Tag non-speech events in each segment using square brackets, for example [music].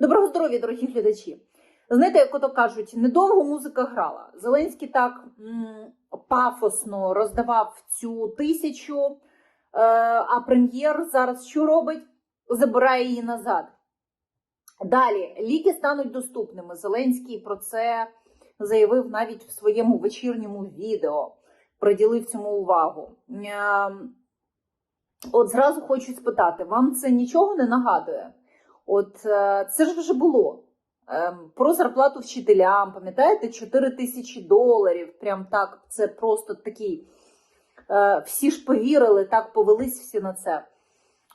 Доброго здоров'я, дорогі глядачі. Знаєте, як ото кажуть, недовго музика грала. Зеленський так м, пафосно роздавав цю тисячу, е, а прем'єр зараз що робить? Забирає її назад. Далі ліки стануть доступними. Зеленський про це заявив навіть в своєму вечірньому відео, приділив цьому увагу. Ем, От зразу хочу спитати: вам це нічого не нагадує? От е, це ж вже було. Ем, Про зарплату вчителям, пам'ятаєте, 4 тисячі доларів. Прям так, це просто такий. е, Всі ж повірили, так повелись всі на це.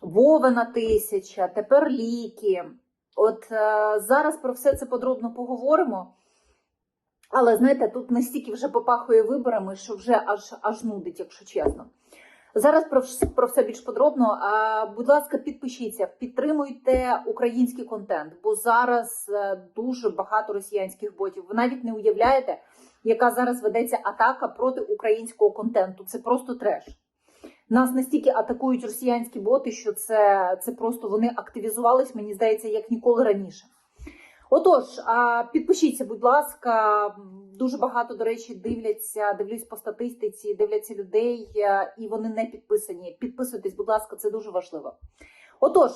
Вовина тисяча, тепер ліки. От е, зараз про все це подробно поговоримо. Але знаєте, тут настільки вже попахує виборами, що вже аж аж нудить, якщо чесно. Зараз про, про все більш подробно. А, будь ласка, підпишіться, підтримуйте український контент, бо зараз е, дуже багато росіянських ботів. Ви навіть не уявляєте, яка зараз ведеться атака проти українського контенту. Це просто треш. Нас настільки атакують росіянські боти, що це, це просто вони активізувались, мені здається, як ніколи раніше. Отож, підпишіться, будь ласка. Дуже багато, до речі, дивляться, дивлюсь по статистиці, дивляться людей, е, і вони не підписані. Підписуйтесь, будь ласка, це дуже важливо. Отож,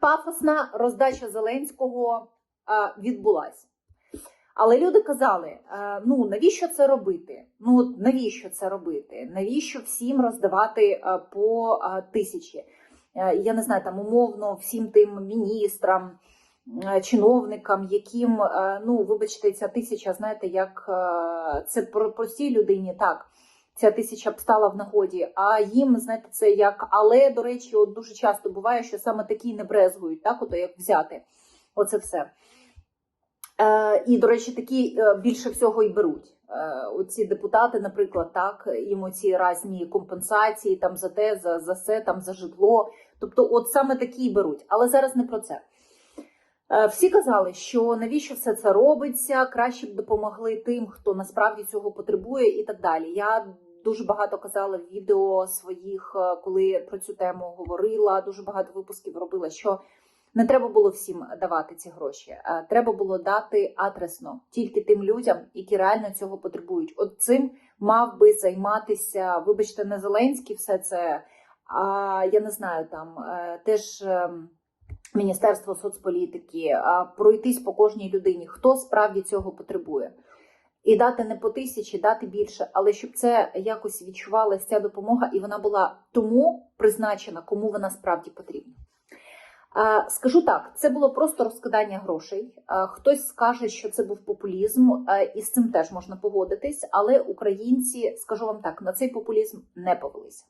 пафосна роздача Зеленського а, відбулася. Але люди казали: е, ну навіщо це робити? Ну навіщо це робити? Навіщо всім роздавати е, по е, тисячі? Е, Я не знаю, там умовно всім тим міністрам, е, чиновникам, яким, е, ну вибачте, ця тисяча, знаєте, як е, це про простій людині, так. Ця тисяча б стала в нагоді, а їм, знаєте, це як. Але, до речі, от дуже часто буває, що саме такі не брезгують, так, ото як взяти оце все. Е, і, до речі, такі е, більше всього і беруть. Е, оці депутати, наприклад, так, їм оці різні компенсації там за те, за, за все, там за житло. Тобто, от саме такі і беруть. Але зараз не про це. Е, Всі казали, що навіщо все це робиться, краще б допомогли тим, хто насправді цього потребує, і так далі. Я дуже багато казала в відео своїх, е, коли про цю тему говорила. Дуже багато випусків робила, що не треба було всім давати ці гроші. Е, Треба було дати адресно тільки тим людям, які реально цього потребують. От цим мав би займатися, вибачте, не Зеленський, все це. А я не знаю, там теж. Міністерство соцполітики, пройтись по кожній людині, хто справді цього потребує. І дати не по тисячі, дати більше, але щоб це якось відчувалася ця допомога, і вона була тому призначена, кому вона справді потрібна. Скажу так, це було просто розкидання грошей. Хтось скаже, що це був популізм, і з цим теж можна погодитись. Але українці, скажу вам так, на цей популізм не повелися.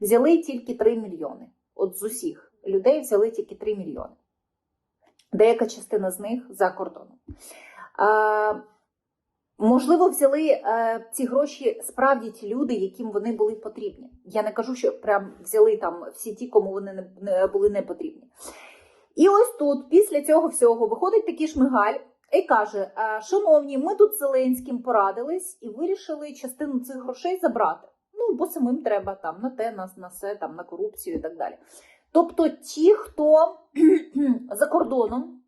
Взяли тільки 3 мільйони. От з усіх людей взяли тільки 3 мільйони. Деяка частина з них за кордоном. А, можливо, взяли е, ці гроші справді ті люди, яким вони були потрібні. Я не кажу, що прям взяли там всі ті, кому вони не, не були не потрібні. І ось тут, після цього всього, виходить такий шмигаль і каже: «Е, Шановні, ми тут з Зеленським порадились і вирішили частину цих грошей забрати. Ну, бо самим треба там на те, на, на все, там, на корупцію і так далі. Тобто, ті, хто [clears throat] за кордоном,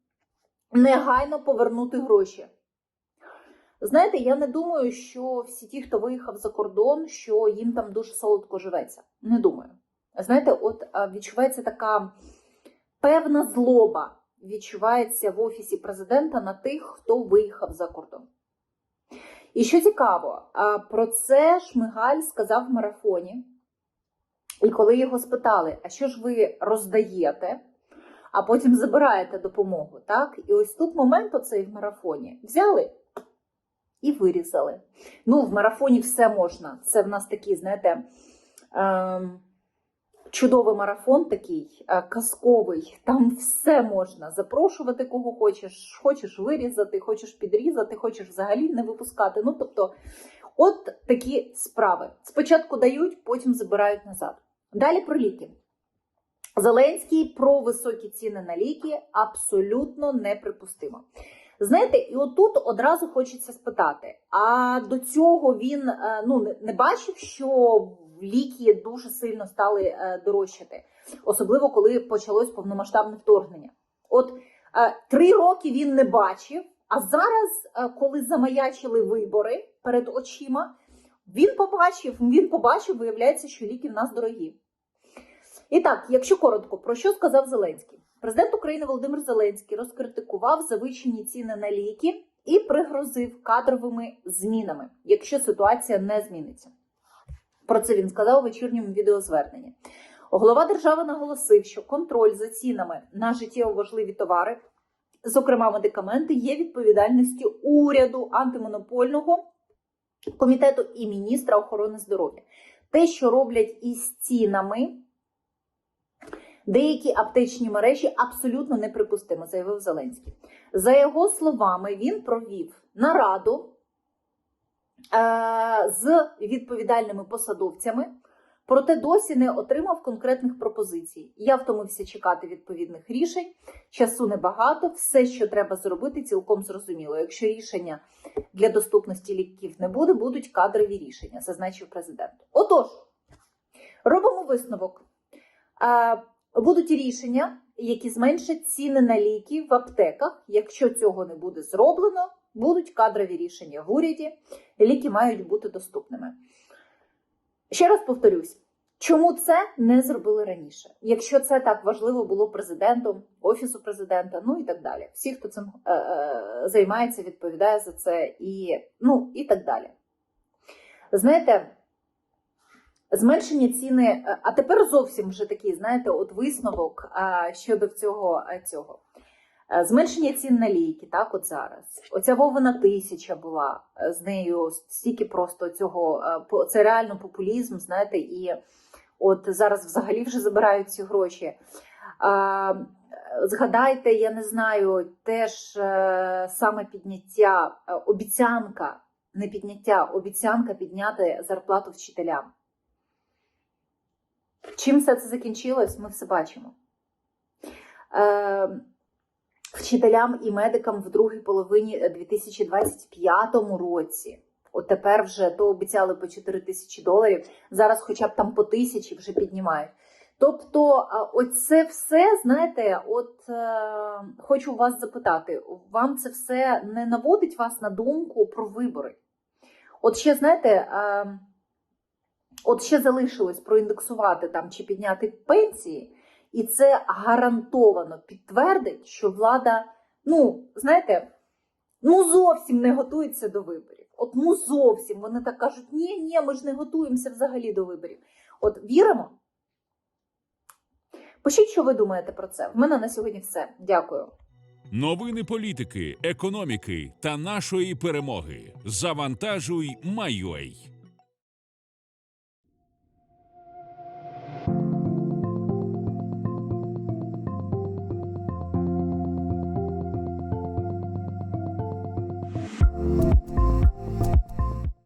негайно повернути гроші. Знаєте, я не думаю, що всі ті, хто виїхав за кордон, що їм там дуже солодко живеться. Не думаю. Знаєте, от відчувається така певна злоба відчувається в офісі президента на тих, хто виїхав за кордон. І що цікаво, про це Шмигаль сказав в марафоні. І коли його спитали, а що ж ви роздаєте, а потім забираєте допомогу, так? І ось тут момент оцей в марафоні взяли і вирізали. Ну, в марафоні все можна. Це в нас такий, знаєте, ем, чудовий марафон такий, е, казковий. Там все можна. Запрошувати кого хочеш, хочеш вирізати, хочеш підрізати, хочеш взагалі не випускати. Ну, тобто, от такі справи. Спочатку дають, потім забирають назад. Далі про ліки. Зеленський про високі ціни на ліки абсолютно неприпустимо. Знаєте, і отут одразу хочеться спитати: а до цього він е, ну, не- бачив, що ліки дуже сильно стали е, дорожчати, особливо коли почалось повномасштабне вторгнення. От Е, Три роки він не бачив. А зараз, коли замаячили вибори перед очима, він побачив, він побачив, виявляється, що ліки в нас дорогі. І так, якщо коротко, про що сказав Зеленський? Президент України Володимир Зеленський розкритикував завищені ціни на ліки і пригрозив кадровими змінами, якщо ситуація не зміниться. Про це він сказав у вечірньому відеозверненні. Голова держави наголосив, що контроль за цінами на життєво важливі товари, зокрема медикаменти, є відповідальністю уряду антимонопольного комітету і міністра охорони здоров'я. Те, що роблять із цінами, деякі аптечні мережі абсолютно неприпустимо, заявив Зеленський. За його словами, він провів нараду е- з відповідальними посадовцями, проте досі не отримав конкретних пропозицій. Я втомився чекати відповідних рішень. Часу небагато. Все, що треба зробити, цілком зрозуміло. Якщо рішення для доступності ліків не буде, будуть кадрові рішення, зазначив президент. Отож, робимо висновок. Е, Будуть рішення, які зменшать ціни на ліки в аптеках. Якщо цього не буде зроблено, будуть кадрові рішення в уряді. Ліки мають бути доступними. Ще раз повторюсь, чому це не зробили раніше? Якщо це так важливо було президентом, офісу президента, ну і так далі. Всі, хто цим е, е, займається, відповідає за це, і, ну, і так далі. Знаєте, зменшення ціни, е, а тепер зовсім вже такий, знаєте, от висновок щодо цього. цього. Е, Зменшення цін на ліки, так, от зараз. Оця Вовина тисяча була е, з нею стільки просто цього, е, це реально популізм, знаєте, і от зараз взагалі вже забирають ці гроші. Згадайте, я не знаю, теж саме підняття, обіцянка, не підняття, обіцянка підняти зарплату вчителям. Чим все це закінчилось, ми все бачимо. Е, вчителям і медикам в другій половині 2025 році. От тепер вже то обіцяли по 4 тисячі доларів, зараз хоча б там по тисячі вже піднімають. Тобто, оце все, знаєте, от е, хочу вас запитати, вам це все не наводить вас на думку про вибори? От ще, знаєте, е, от ще залишилось проіндексувати там чи підняти пенсії, і це гарантовано підтвердить, що влада, ну, знаєте, ну зовсім не готується до виборів. От ну зовсім вони так кажуть: ні, ні, ми ж не готуємося взагалі до виборів. От віримо? Пишіть, що ви думаєте про це. В мене на сьогодні все. Дякую. Новини політики, економіки та нашої перемоги. Завантажуй, Майой.